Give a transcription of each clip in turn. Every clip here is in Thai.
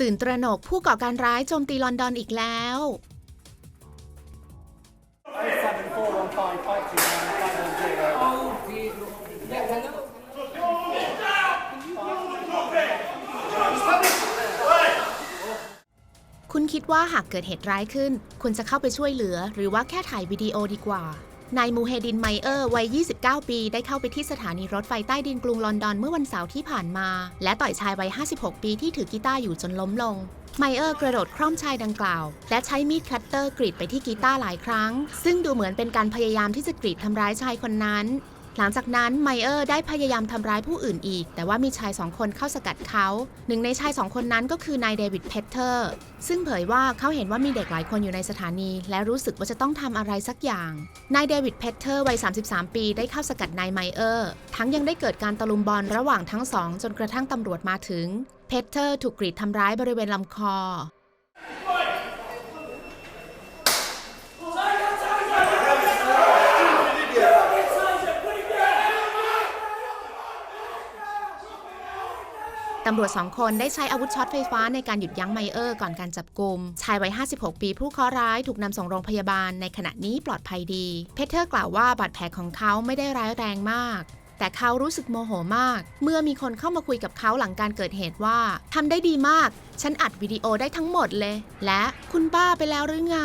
ตื่นตระหนกผู้ก่อการร้ายโจมตีลอนดอนอีกแล้ว คุณคิดว่าหากเกิดเหตุร้ายขึ้น คุณจะเข้าไปช่วยเหลือ หรือว่าแค่ถ่ายวิดีโอดีกว่า นายมูเฮดินไมเออร์วัย 29 ปี ได้เข้าไปที่สถานีรถไฟใต้ดินกรุงลอนดอนเมื่อวันเสาร์ที่ผ่านมา และต่อยชายวัย 56 ปีที่ถือกีตาร์อยู่จนล้มลง ไมเออร์กระโดดคร่อมชายดังกล่าว และใช้มีดคัตเตอร์กรีดไปที่กีตาร์หลายครั้ง ซึ่งดูเหมือนเป็นการพยายามที่จะกรีดทำร้ายชายคนนั้น หลังจากนั้นไมเออร์ได้พยายามทำร้ายผู้อื่นอีก แต่ว่ามีชายสองคนเข้าสกัดเขาหนึ่งในชายสองคนนั้นก็คือนายเดวิดเพเทอร์ ซึ่งเผยว่าเขาเห็นว่ามีเด็กหลายคนอยู่ในสถานี และรู้สึกว่าจะต้องทำอะไรสักอย่าง นายเดวิดเพเทอร์วัย 33 ปี ได้เข้าสกัดนายไมเออร์ ทั้งยังได้เกิดการตะลุมบอลระหว่างทั้งสองจนกระทั่งตำรวจมาถึง เพเทอร์ถูกกรีดทำร้ายบริเวณลำคอ ตำรวจสองคนได้ใช้อาวุธช็อตไฟฟ้าในการหยุดยั้งไมเออร์ก่อนการจับกลุ่มชายวัย 56 ปีผู้เคราะห์ร้ายถูกนำส่งโรงพยาบาลในขณะนี้ปลอดภัยดี เพเทอร์กล่าวว่าบาดแผลของเขาไม่ได้ร้ายแรงมาก แต่เขารู้สึกโมโหมาก เมื่อมีคนเข้ามาคุยกับเขาหลังการเกิดเหตุว่าทำได้ดีมาก ฉันอัดวิดีโอได้ทั้งหมดเลย และคุณบ้าไปแล้วหรือไง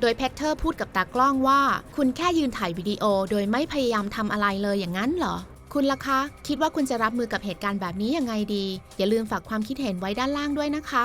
โดยเพเทอร์พูดกับตากล้องว่า คุณแค่ยืนถ่ายวิดีโอโดยไม่พยายามทำอะไรเลยอย่างนั้นเหรอ คุณล่ะคะ คิดว่าคุณจะรับมือกับเหตุการณ์แบบนี้ยังไงดี อย่าลืมฝากความคิดเห็นไว้ด้านล่างด้วยนะคะ